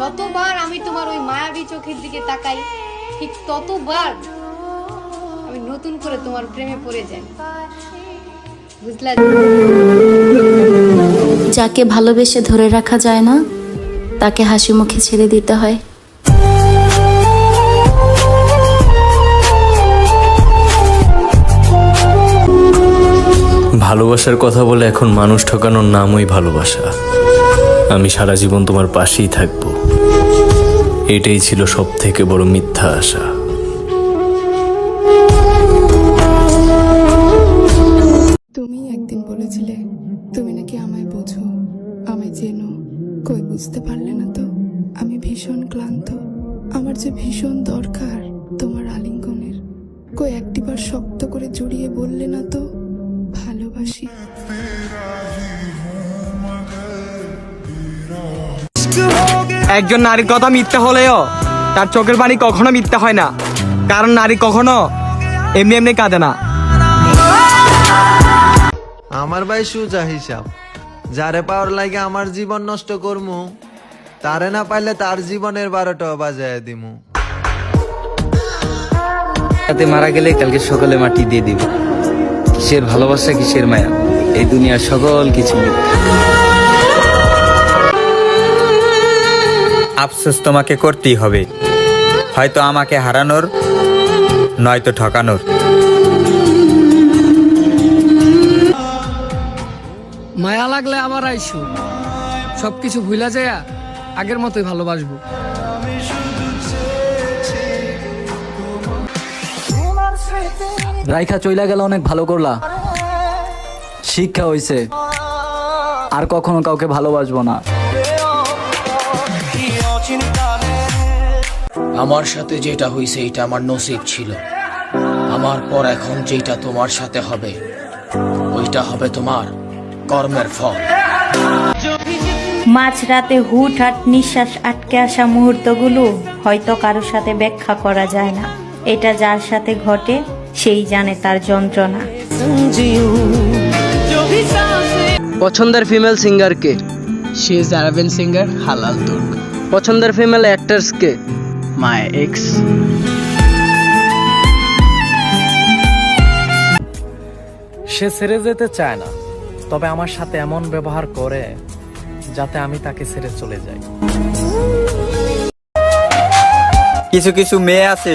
যতবার আমি তোমার ওই মায়াবী চোখের দিকে তাকাই ঠিক ততবার আমি নতুন করে তোমার প্রেমে পড়ে যাই। বুঝলা? যাকে ভালোবেসে ধরে রাখা যায় না তাকে হাসি মুখে ছেড়ে দিতে হয়। ভালোবাসার কথা বলে এখন মানুষ ঠকানোর নামই ভালোবাসা। আমি সারা জীবন তোমার পাশেই থাকব। এটাই ছিল সব থেকে বড় মিথ্যা আশা। তুমি একদিন বলেছিলে, তুমি নাকি আমায় বোঝো, আমায় চেনো, কই বুঝতে পারলে না তো? আমি ভীষণ ক্লান্ত। আমার যে ভীষণ দরকার তোমার আলিঙ্গনের। কই একটিবার শক্ত করে জড়িয়ে বললে না তো? ভালোবাসি। একজন নারীর কথা মিথ্যা হলেও তার চোখের পানি কখনো মিথ্যা হয় না। কারণ নারী কখনো এমনি এমনি কাঁদে না। আমার ভাই সুজা হিসাব। যারে পাওয়ার লাগে আমার জীবন নষ্ট করমু তারে না পাইলে তার জীবনের বারোটা বাজায় দিমু। রাতে মারা গেলে কালকে সকালে মাটি দিয়ে দিব। কিসের ভালোবাসা কিসের মায়া? এই দুনিয়ার সকল কিছু মিথ্যা। আফসোস তোমাকে করতেই হবে। হয়তো আমাকে হারানোর নয়তো ঠকানোর। মায়া লাগলে আবার আইসো। সবকিছু ভুলা যায় আগের মতোই ভালোবাসবো। রাইখা চইলা গেল অনেক ভালো করলা। শিক্ষা হইছে। আর কখনো কাউকে ভালোবাসবো না। আমার সাথে যেটা হয়েছে এটা আমার নসিব ছিল। আমার পর এখন যেটা তোমার সাথে হবে ওইটা হবে তোমার কর্মের ফল। মাঝরাতে হুটহাট নিঃশ্বাস আটকে আসা মুহূর্তগুলো হয়তো কারোর সাথে ব্যাখ্যা করা যায় না। এটা যার সাথে ঘটে সেই জানে তার যন্ত্রণা। পছন্দের ফিমেল সিঙ্গার কে? সি ইজ সিঙ্গার হালাল তুর্ক পছন্দের ফিমেল অ্যাক্টরস মাই এক্স সে ছেড়ে যেতে চায় না তবে আমার সাথে এমন ব্যবহার করে যাতে আমি তাকে ছেড়ে চলে যাই। কিছু কিছু মেয়ে আছে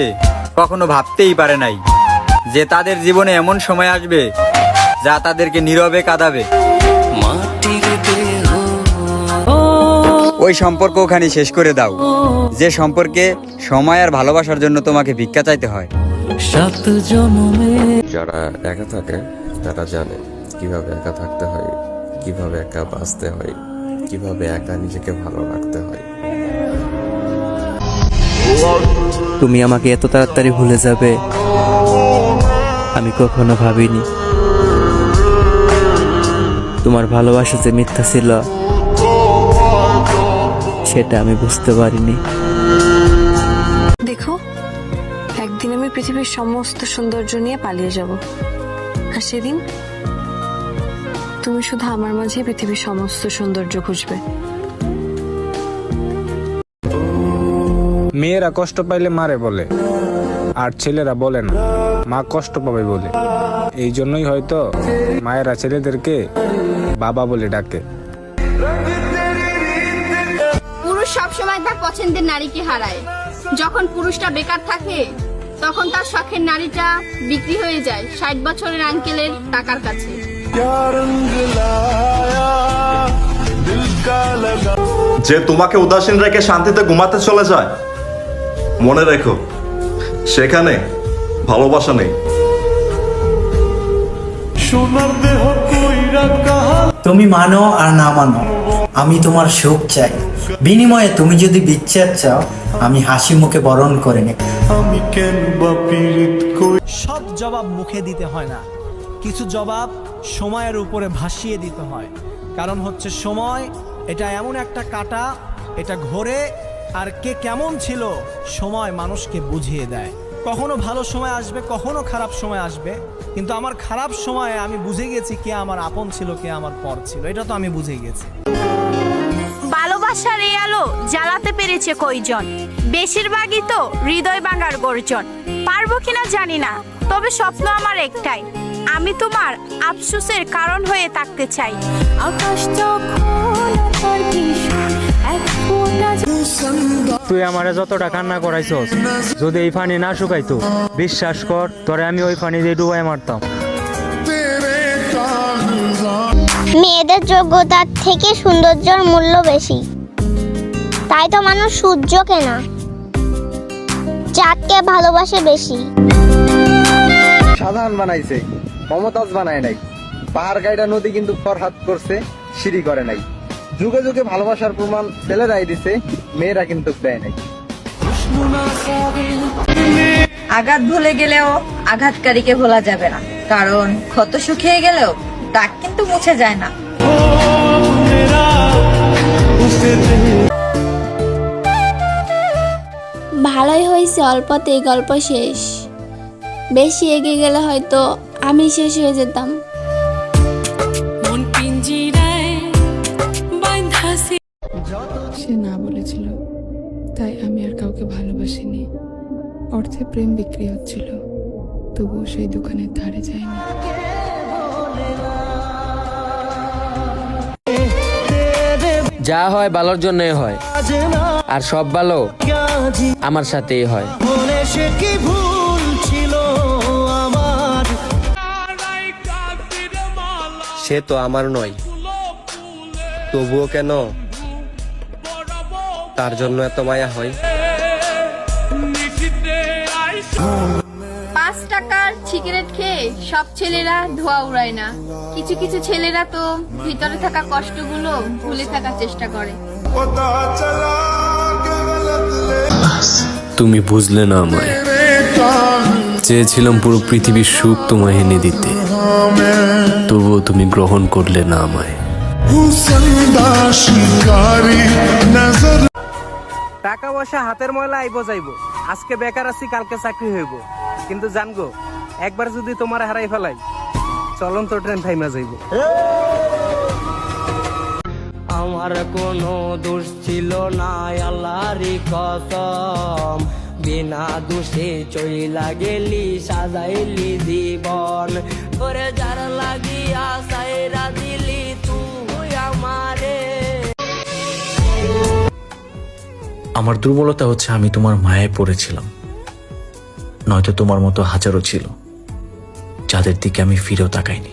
কখনো ভাবতেই পারে নাই যে তাদের জীবনে এমন সময় আসবে যা তাদেরকে নীরবে কাঁদাবে। ওই সম্পর্ক ওখানে শেষ করে দাও। যে সম্পর্কে সময় আর ভালোবাসার জন্য তোমাকে ভিক্ষা চাইতে হয়। যারা একা থাকে তারা জানে কীভাবে একা থাকতে হয় কীভাবে একা বাঁচতে হয় কীভাবে একা নিজেকে ভালো রাখতে হয়। তুমি আমাকে এত তাড়াতাড়ি ভুলে যাবে আমি কখনো ভাবিনি। তোমার ভালোবাসা যে মিথ্যা ছিল সেটা আমি বুঝতে পারিনি। পৃথিবীর সমস্ত সৌন্দর্য নিয়ে পালিয়ে যাব। আর সেদিন তুমি শুধু আমার মাঝে পৃথিবীর সমস্ত সৌন্দর্য খুঁজবে। মেয়েরা কষ্ট পাইলে মারে বলে আর ছেলেরা বলে না মা কষ্ট পাবে বলে। এই জন্যই হয়তো মায়েরা ছেলেদেরকে বাবা বলে ডাকে। পুরুষ সবসময় তার পছন্দের নারীকে হারায়। যখন পুরুষটা বেকার থাকে তখন তার শখের নারীটা বিক্রি হয়ে যায় ষাট বছরের আঙ্কেলের টাকার কাছে। যে তোমাকে উদাসীন রেখে শান্তিতে ঘুমাতে চলে যায় মনে রেখো সেখানে ভালোবাসা নেই। তুমি মানো আর না মানো। আমি তোমার সুখ চাই। বিনিময়ে তুমি যদি বিচ্ছেদ চাও আমি হাসি মুখে বরণ করে নেব। সব জবাব মুখে দিতে হয় না। কিছু জবাব সময়ের উপরে ভাসিয়ে দিতে হয়। কারণ হচ্ছে সময় এটা এমন একটা কাটা এটা ঘোরে আর কে কেমন ছিল সময় মানুষকে বুঝিয়ে দেয়। কখনো ভালো সময় আসবে কখনো খারাপ সময় আসবে। কিন্তু আমার খারাপ সময়ে আমি বুঝে গেছি কে আমার আপন ছিল কে আমার পর ছিল। এটা তো আমি বুঝে গেছি। জ্বালাতে পেরেছে কয়জন? বেশিরভাগই তো হৃদয় ভাঙার গর্জন। পারব কিনা জানি না তবে স্বপ্ন আমার একটাই আমি তোমার আফসোসের কারণ হয়ে থাকতে চাই। আকাশ তুই আমারে যতটা কান্না করাইছস যদি এই পানি না শুকাইতো বিশ্বাস কর তোরে আমি ওই পানি দিয়ে ডুবাই মারতাম। মেয়েদের যোগ্যতার থেকে সৌন্দর্যের মূল্য বেশি। তাই তো মানুষ সূর্যকে না চাঁদকে ভালোবাসে বেশি। সাধারণ বানাইছে মমতাজ বানায় নাই। পাহাড় গাইডা নদী কিন্তু ফরহাদ করছে সিঁড়ি করে নাই। যুগে যুগে ভালোবাসার প্রমাণ ছেলেরাই দিছে মেয়েরা কিন্তু দেয় নাই। আঘাত ভুলে গেলেও আঘাতকারীকে ভোলা যাবে না। কারণ ক্ষত শুকিয়ে গেলেও দাগ কিন্তু মুছে যায় না। অল্পতেই গল্প শেষ। বেশি এগিয়ে গেলে হয়তো আমি শেষ হয়ে যেতাম। সে না বলেছিল তাই আমি আর কাউকে ভালোবাসিনি। অর্থে প্রেম বিক্রি হচ্ছিল তবুও সেই দোকানের ধারে যায়নি। যা হয় ভালোর জন্যই হয়। আর সব ভালো আমার সাথেই হয়। সে তো আমার নয়। তবুও কেন? তার জন্য এত মায়া হয়। পাঁচ টাকার সিগারেট খেয়ে সব ছেলেরা ধোয়া উড়ায় না। কিছু কিছু ছেলেরা তো ভিতরে থাকা কষ্টগুলো ভুলে থাকার চেষ্টা করে। তুমি বুঝলে না আমায়। চেয়েছিলাম পুরো পৃথিবীর সুখ তোমায় এনে দিতে। তবুও তুমি গ্রহণ করলে না আমায়। টাকা পয়সা হাতের ময়লা আইব যাইব। আজকে বেকার আছি, কালকে চাকরি হইব। কিন্তু জানগো, একবার যদি তোমার হারাই ফেলাই, চলন্ত ট্রেন থাইমা যাইব। আমার কোনো দোষ ছিল না, আল্লাহরই কসম। বিনা দোষে চইলা গেলি, সাজাইলি জীবন। করে যার লাগিয়া সাইরা দিলি, তুই আমারে। আমার দুর্বলতা হচ্ছে আমি তোমার মায়ে পড়েছিলাম। নয়তো তোমার মতো হাজারো ছিল, যাদের দিকে আমি ফিরেও তাকাইনি।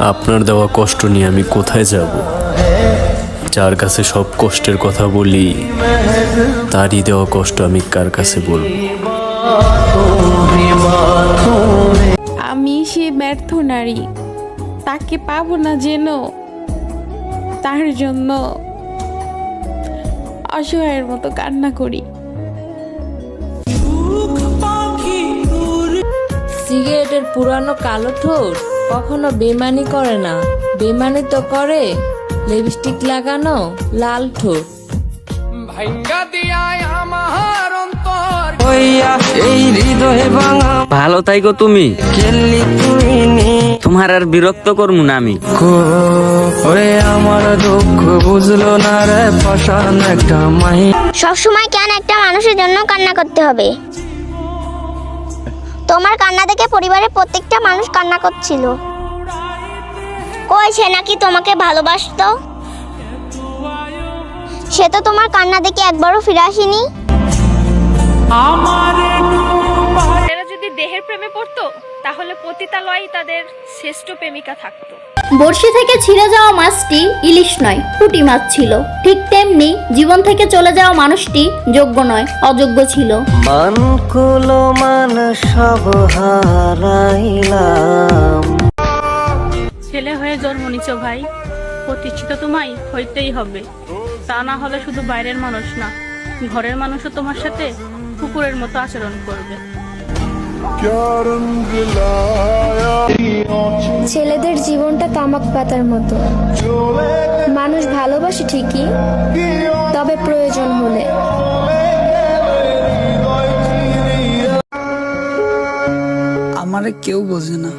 আপনার দেওয়া কষ্ট নিয়ে আমি কোথায় যাব? যার কাছে সব কষ্টের কথা বলি তারই দেওয়া কষ্ট আমি কার কাছে বলব? আমি সে ব্যর্থ নারী তাকে পাবো না যেন তার জন্য অসহায়ের মতো কান্না করি। সিগারেটের পুরানো কালো ঠোঁট। কখনো বেমানি করে না। বেমানি তো করে। লিপস্টিক লাগানো লাল ঠোঁট। ভালো তাই গো তুমি। তোমার আর বিরক্ত করমু না আমি। আমার দুঃখ বুঝলো না রে ফসান একটা মাই সবসময় কেন একটা মানুষের জন্য কান্না করতে হবে? তোমার কান্না দেখে পরিবারের প্রত্যেকটা মানুষ কান্না করছিল। কই সে নাকি তোমাকে ভালোবাসত? সে তো তোমার কান্না দেখে একবারও ফিরে আসেনি। তাহলে পতিতালয় তাদের শ্রেষ্ঠ প্রেমিকা থাকতো। বর্ষি থেকে ছিঁড়ে যাওয়া মাছটি ইলিশ নয় পুঁটি মাছ ছিল। ঠিক তেমনি জীবন থেকে চলে যাওয়া মানুষটি যোগ্য নয় অযোগ্য ছিল। ছেলে হয়ে জন্ম নিছ ভাই প্রতিষ্ঠিত তোমায় হইতেই হবে। তা না হলে শুধু বাইরের মানুষ না ঘরের মানুষও তোমার সাথে কুকুরের মতো আচরণ করবে। ছেলেদের জীবনটা তামাক পাতার মতো। মানুষ ভালোবাসে ঠিকই, তবে প্রয়োজন হলে। আমারে কেউ বোঝে না।